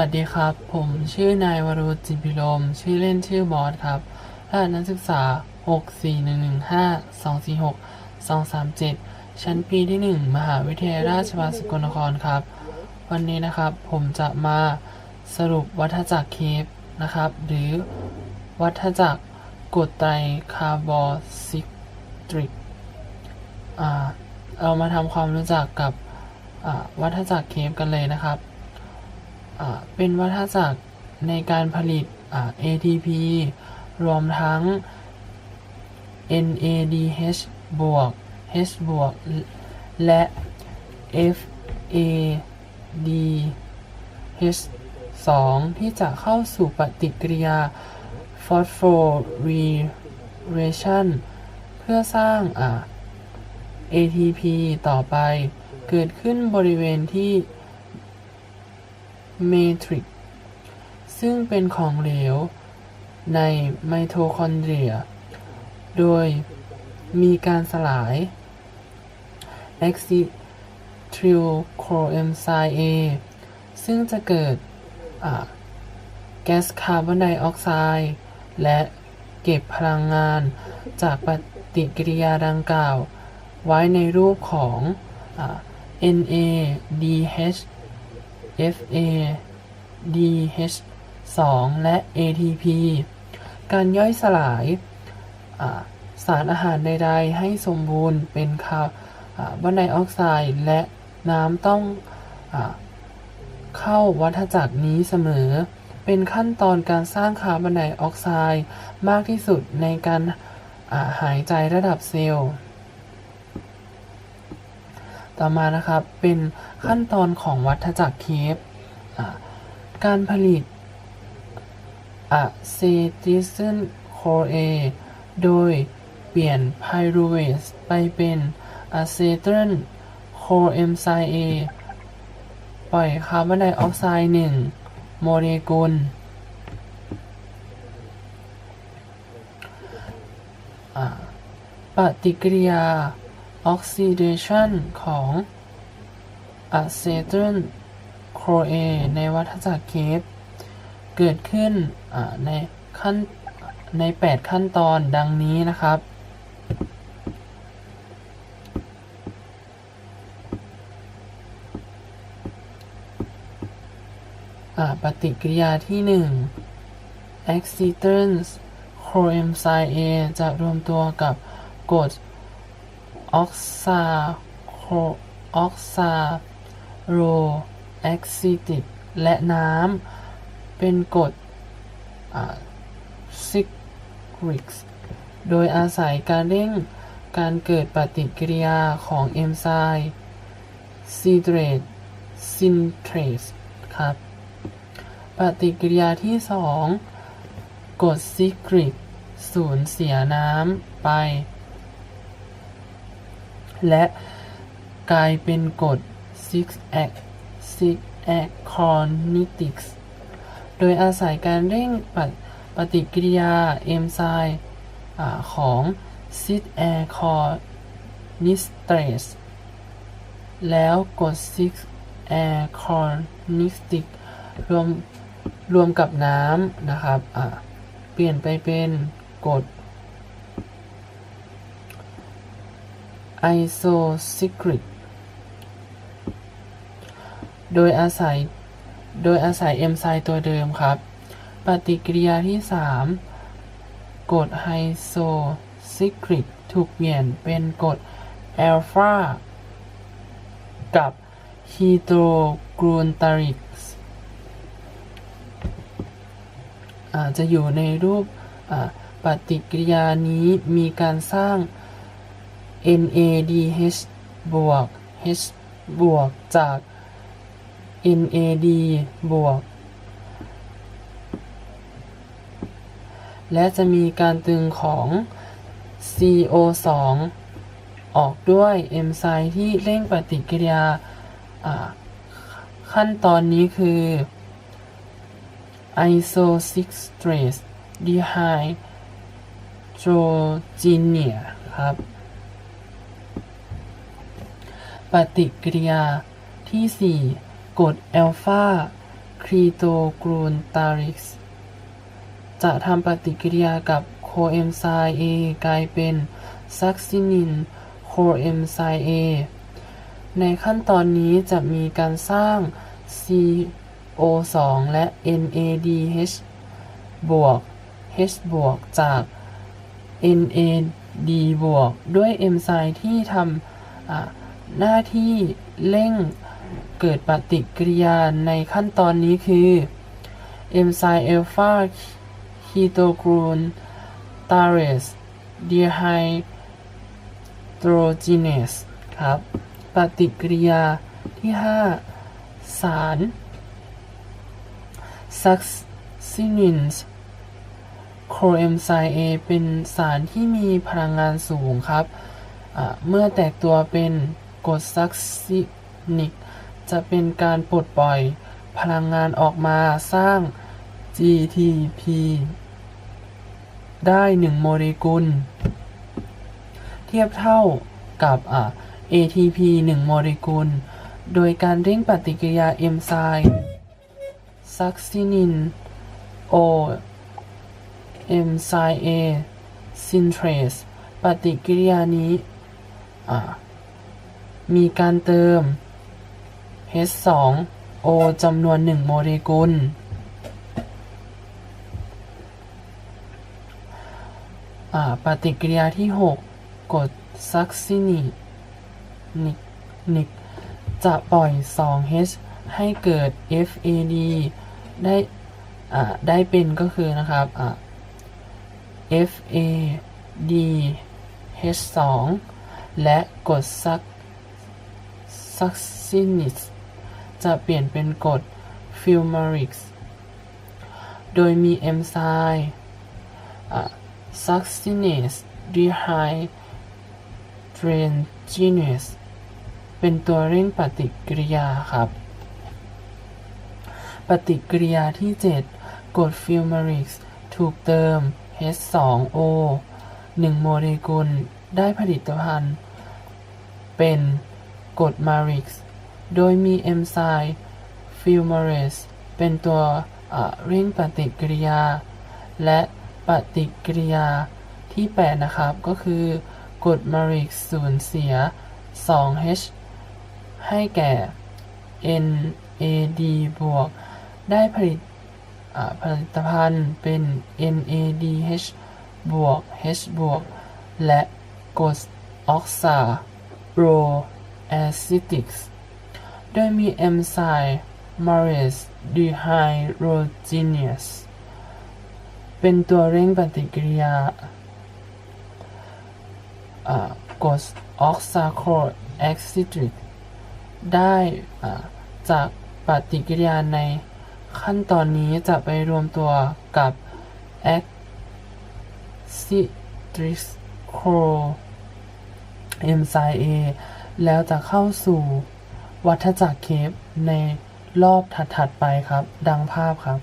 วัสดีครับ ผมชื่อนายวรุจิพิรมชื่อเล่นชื่อบอสครับรหัสนักศึกษา 64115-246-237 ชั้นปีที่ 1 มหาวิทยาลัยราชภัฏสกลนครครับ วันนี้นะครับผมจะมาสรุปวัฏจักรเคปนะครับ หรือวัฏจักรกรดไตรคาร์บอซิตริกเรามาทำความรู้จักกับวัฏจักรเคปกันเลยนะครับ เป็นวัฏจักรในการผลิต ATP รวมทั้ง NADH บวก H บวก และ FADH 2ที่จะเข้าสู่ปฏิกิริยา phosphorylation เพื่อสร้าง ATP ต่อไป เกิดขึ้นบริเวณที่ เมทริกซึ่งเป็นของเหลวในไมโทคอนเดรีย โดยมีการสลาย acetylcholine A ซึ่งจะเกิดแก๊สคาร์บอนไดออกไซด์และเก็บพลังงานจากปฏิกิริยาดังกล่าว ไว้ในรูปของอ FADH 2 และ ATP การย่อยสลายสารอาหารใดๆ ให้สมบูรณ์เป็นคาร์บอนไดออกไซด์และน้ำต้องอเข้าวัฏจักรนี้เสมอ เป็นขั้นตอนการสร้างคาร์บอนไดออกไซด์มากที่สุดในการหายใจระดับเซลล์ ต่อมานะครับเป็นขั้นตอนของวัฏจักรเคปการผลิตอะเซติซิลโคเอโดยเปลี่ยนไพรูเวสไปเป็นอะเซทิลโคเอนไซเอปล่อยคาร์บอนไดออกไซด์หนึ่งโมเลกุลปฏิกิริยา ออกซิเดชันของอะเซเทิลโครเอในวัฏจักรเคปเกิดขึ้นในขั้นใน 8 ขั้นตอนดังนี้นะครับ ปฏิกิริยาที่ 1 acetylene coenzyme A จะรวมตัวกับกรด ออกซาโคออกซาโรแอคซิติกและน้ำเป็นกรดซิกริกโดยอาศัยการเร่งการเกิดปฏิกิริยาของเอนไซม์ซีเดรตซินเทรสครับ ปฏิกิริยาที่ 2กรดซิกริกสูญเสียน้ำไป และกลายเป็นกรดซิกแอคซิกแอคคอนนิติกโดยอาศัยการเร่งปฏิปฏิกิริยาเอนไซม์ของซิดแอร์คอนิสเตรสแล้วกรดซิกแอร์คอนิสติกรวมรวมกับน้ำนะครับเปลี่ยนไปเป็นกรด ไอโซซิกริกโดยอาศัย โดยอาศัยเอนไซม์ตัวเดิมครับ ปฏิกิริยาที่ 3กรดไฮโซซิกริกถูกเปลี่ยนเป็นกรดแอลฟากับฮีโดรกรูนตาริกส์อาจจะอยู่ในรูปปฏิกิริยานี้มีการสร้าง NADH บวก H บวกจาก NAD บวก และจะมีการตึงของ CO2 ออกด้วยเอนไซม์ที่เร่งปฏิกิริยา ขั้นตอนนี้คือ iso6-stress dehydrogenase ครับ ปฏิกิริยาที่ 4กรดแอลฟาครีโตกรูนตาริกส์จะทำปฏิกิริยากับโคเอนไซม์ A กลายเป็นซักซินินโคเอนไซม์ A ในขั้นตอนนี้จะมีการสร้าง CO2 และ NADH บวก H บวกจาก NAD บวกด้วยเอนไซม์ที่ทำ หน้าที่เร่งเกิดปฏิกิริยาในขั้นตอนนี้คือเอนไซม์ alpha ketoglucan tarase dehydrogenase ครับ ปฏิกิริยาที่ 5 สารซักซินินส์โคเอนไซม์ A เป็นสารที่มีพลังงานสูงครับ เมื่อแตกตัวเป็น กดซักซินิก จะเป็นการปลดปล่อยพลังงานออกมาสร้าง GTP ได้ 1 โมเลกุล เทียบเท่ากับอ่า ATP 1 โมเลกุล โดยการเร่งปฏิกิริยาเอนไซม์ซักซินิน O เอนไซม์ A ซินเทรสปฏิกิริยานี้อ่า มีการเติม H2O จำนวน 1 โมเลกุล ปฏิกิริยาที่ 6 กรดซักซินินิกนิกจะปล่อย 2H ให้เกิด FAD ได้ได้เป็นก็คือนะครับอ่า FAD H2 และกรดซัก ซักซินิสจะเปลี่ยนเป็นกรดฟิลมาริกส์โดยมีเอนไซม์ซักซิเนสดีไฮเดรนจีเนสเป็นตัวเร่งปฏิกิริยาครับ ปฏิกิริยาที่ 7กรดฟิลมาริกส์ถูกเติม H2O 1 โมเลกุล ได้ผลิตภัณฑ์ เป็น กรดมาริกส์โดยมีเอนไซม์ฟิลมาเรสเป็นตัวเร่งปฏิกิริยา และปฏิกิริยาที่ 8 นะครับ ก็คือกรดมาริกส์สูญเสีย 2H ให้แก่ NAD บวก ได้ผลิตผลิตภัณฑ์เป็น NADH บวก H บวก และกรดออกซาโร แอซิติกส์โดยมีเอนไซม์ Mares d e h y d r o g e n a s เป็นตัวเร่งปฏิกิริยากรดออกซาโคแอซิติกได้จากปฏิกิริยาในขั้นตอนนี้จะไปรวมตัวกับ a c i t r i s c h r o เอนไซม์ A แล้วจะเข้าสู่วัฏจักรเคปในรอบถัดๆไปครับ ดังภาพครับ